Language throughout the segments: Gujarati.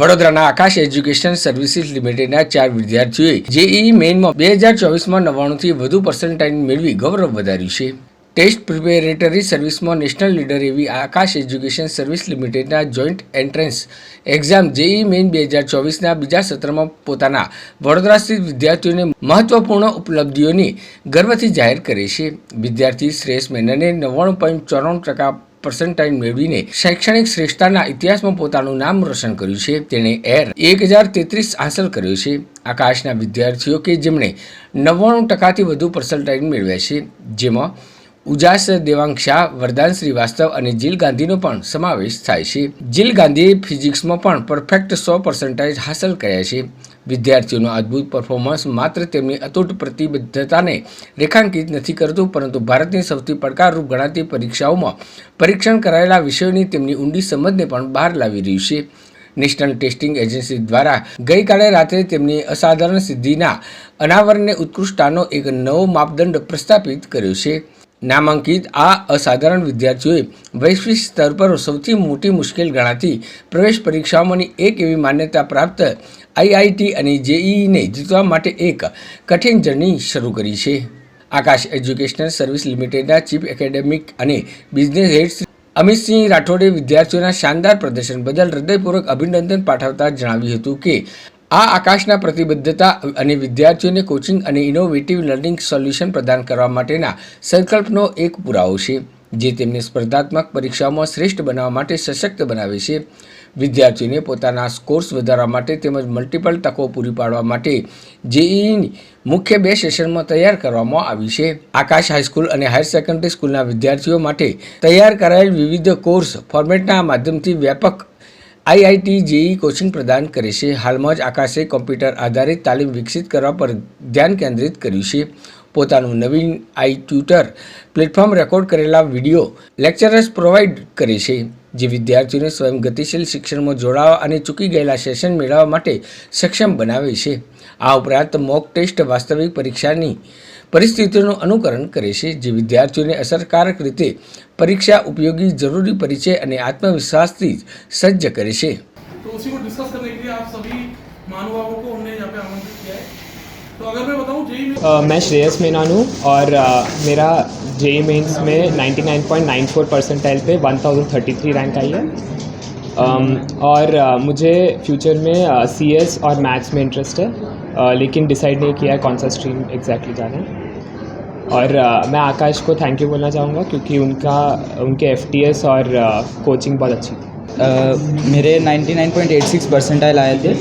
વડોદરાના આકાશ એજ્યુકેશન સર્વિસીસ લિમિટેડના ચાર વિદ્યાર્થીઓએ જેઈ મેઇનમાં બે હજાર ચોવીસમાં નવ્વાણુંથી વધુ પર્સન્ટાઇજ મેળવી ગૌરવ વધાર્યું છે. ટેસ્ટ પ્રિપેરેટરી સર્વિસમાં નેશનલ લીડર એવી આકાશ એજ્યુકેશન સર્વિસ લિમિટેડના joint entrance exam JEE main બે હજાર ચોવીસના બીજા સત્રમાં પોતાના વડોદરા સ્થિત વિદ્યાર્થીઓને મહત્વપૂર્ણ ઉપલબ્ધિઓની ગર્વથી જાહેર કરે છે. વિદ્યાર્થી શ્રેષ્ઠ મેનને નવ્વાણું પોઈન્ટ ચોરાણું ટકા પર્સન્ટાઇલ મેળવીને શૈક્ષણિક શ્રેષ્ઠતાના ઇતિહાસમાં પોતાનું નામ રોશન કર્યું છે. તેણે એર એક હજાર તેત્રીસ હાંસલ કર્યો છે. આકાશના વિદ્યાર્થીઓ કે જેમણે નવ્વાણું ટકાથી વધુ પર્સન્ટાઇલ મેળવ્યા છે, જેમાં ઉજાસ દેવાંગ શાહ વરદાન શ્રીવાસ્તવ અને જીલ ગાંધીનો પણ સમાવેશ થાય છે. જીલ ગાંધીએ ફિઝિક્સમાં પણ પરફેક્ટ સો પર્સન્ટાઇજ હાંસલ કર્યા છે. વિદ્યાર્થીઓનું અદ્ભુત પરફોર્મન્સ માત્ર તેમની અતૂટ પ્રતિબદ્ધતાને રેખાંકિત નથી કરતું, પરંતુ ભારતની સૌથી પડકારરૂપ ગણાતી પરીક્ષાઓમાં પરીક્ષણ કરાયેલા વિષયોની તેમની ઊંડી સમજને પણ બહાર લાવી રહ્યું છે. નેશનલ ટેસ્ટિંગ એજન્સી દ્વારા ગઈકાલે રાત્રે તેમની અસાધારણ સિદ્ધિના અનાવરણને ઉત્કૃષ્ટતાનો એક નવો માપદંડ પ્રસ્થાપિત કર્યો છે. નામાંકિત આ અસાધારણ વિદ્યાર્થીઓએ વૈશ્વિક સ્તર પર સૌથી મોટી મુશ્કેલ ગણાતી પ્રવેશ પરીક્ષાઓમાંની એક એવી માન્યતા પ્રાપ્ત આઈઆઈટી અને જેઈઈને જીતવા માટે એક કઠિન જર્ની શરૂ કરી છે. આકાશ એજ્યુકેશનલ સર્વિસ લિમિટેડના ચીફ એકેડેમિક અને બિઝનેસ હેડ અમિતસિંહ રાઠોડે વિદ્યાર્થીઓના શાનદાર પ્રદર્શન બદલ હૃદયપૂર્વક અભિનંદન પાઠવતા જણાવ્યું હતું કે, આ આકાશના પ્રતિબદ્ધતા અને વિદ્યાર્થીઓને કોચિંગ અને ઇનોવેટિવ લર્નિંગ સોલ્યુશન પ્રદાન કરવા માટેના સંકલ્પનો એક પુરાવો છે. જે તેમને સ્પર્ધાત્મક પરીક્ષાઓમાં શ્રેષ્ઠ બનાવવા માટે સશક્ત બનાવે છે. વિદ્યાર્થીઓને પોતાના સ્કોર્સ વધારવા માટે તેમજ મલ્ટિપલ તકો પૂરી પાડવા માટે જેઈની મુખ્ય બે સેશનમાં તૈયાર કરવામાં આવી છે. આકાશ હાઈસ્કૂલ અને હાયર સેકન્ડરી સ્કૂલના વિદ્યાર્થીઓ માટે તૈયાર કરાયેલ વિવિધ કોર્સ ફોર્મેટના માધ્યમથી વ્યાપક આઈઆઈટી જેઈ કોચિંગ પ્રદાન કરે છે. હાલમાં જ આકાશે કોમ્પ્યુટર આધારિત તાલીમ વિકસિત કરવા પર ધ્યાન કેન્દ્રિત કર્યું છે. પોતાનું નવીન આઈ ટ્યુટર પ્લેટફોર્મ રેકોર્ડ કરેલા વીડિયો લેક્ચરર્સ પ્રોવાઈડ કરે છે, જે વિદ્યાર્થીઓને સ્વયં ગતિશીલ શિક્ષણમાં જોડાવા અને ચૂકી ગયેલા સેશન મેળવવા માટે સક્ષમ બનાવે છે. આ ઉપરાંત મોક ટેસ્ટ વાસ્તવિક પરીક્ષાની પરિસ્થિતિઓનું અનુકરણ કરે છે, જે વિદ્યાર્થીઓને અસરકારક રીતે પરીક્ષા ઉપયોગી, જરૂરી પરિચય અને આત્મવિશ્વાસથી સજ્જ કરે છે. तो अगर मैं बताऊँ जेई में मैं श्रेयस मेनन हूँ और अ, मेरा जे मेंस में 99.94 परसेंटाइल पे 1033 रैंक आई है। अम, और अ, मुझे फ्यूचर में सी एस और मैथ्स में इंटरेस्ट है। अ, लेकिन डिसाइड नहीं किया है कौन सा स्ट्रीम एग्जैक्टली जाना है। और अ, मैं आकाश को थैंक यू बोलना चाहूँगा क्योंकि उनका उनके एफटीएस और कोचिंग बहुत अच्छी थी। मेरे 99.86 परसेंटाइल आए थे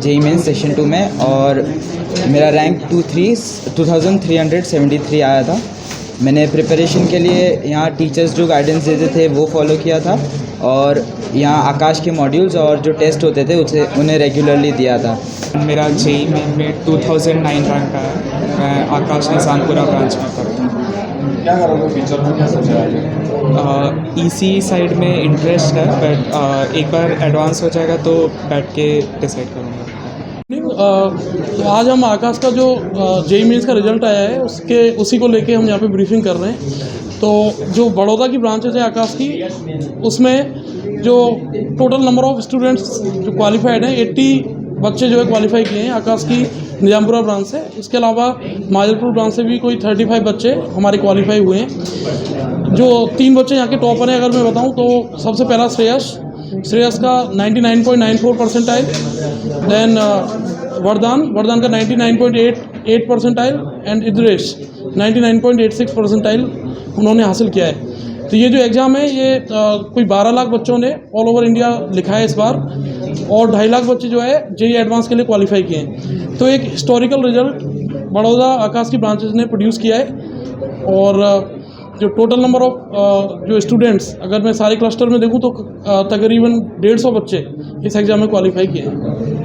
जेई मेन सेशन टू में, और मेरा rank two three, two thousand three hundred seventy three आया था। मैंने प्रिपरेशन के लिए यहाँ टीचर्स जो गाइडेंस देते थे, वो फॉलो किया था, और यहाँ आकाश के मॉड्यूल्स और जो टेस्ट होते थे, उसे, उन्हें रेगुलरली दिया था। मेरा जेई मेन में 2009 रैंक आया, मैं आकाश निशानपुरा ब्रांच में पढ़ता हूँ क्या करोगे फ्यूचर में क्या सोचा है ई सी साइड में इंटरेस्ट है बट एक बार एडवांस हो जाएगा तो बैठ के डिसाइड करूँगा। आज हम आकाश का जो जेई मेंस का रिज़ल्ट आया है उसके उसी को लेके हम यहाँ पे ब्रीफिंग कर रहे हैं। तो जो बड़ौदा की ब्रांचेज है आकाश की उसमें जो टोटल नंबर ऑफ़ स्टूडेंट्स जो क्वालिफाइड हैं 80 बच्चे जो है क्वालिफाई किए हैं आकाश की निजामपुरा ब्रांच से। इसके अलावा माजलपुर ब्रांच से भी कोई 35 बच्चे हमारे क्वालिफाई हुए हैं। जो तीन बच्चे यहाँ के टॉपर हैं, अगर मैं बताऊँ तो सबसे पहला श्रेयस। श्रेयस का 99.94 परसेंटाइल देन वरदान। वरदान का 99.88 परसेंटाइल एंड इद्रेश 99.86 परसेंटाइल उन्होंने हासिल किया है। तो ये जो एग्ज़ाम है ये अ, कोई 12 लाख बच्चों ने ऑल ओवर इंडिया लिखा है इस बार और ढाई लाख बच्चे जो है जेई एडवांस के लिए क्वालिफाई किए हैं। तो एक हिस्टोरिकल रिज़ल्ट बड़ौदा आकाश की ब्रांचेज ने प्रोड्यूस किया है और जो टोटल नंबर ऑफ़ जो स्टूडेंट्स अगर मैं सारे क्लस्टर में देखूँ तो तकरीबन डेढ़ सौ बच्चे इस एग्ज़ाम में क्वालिफाई किए हैं।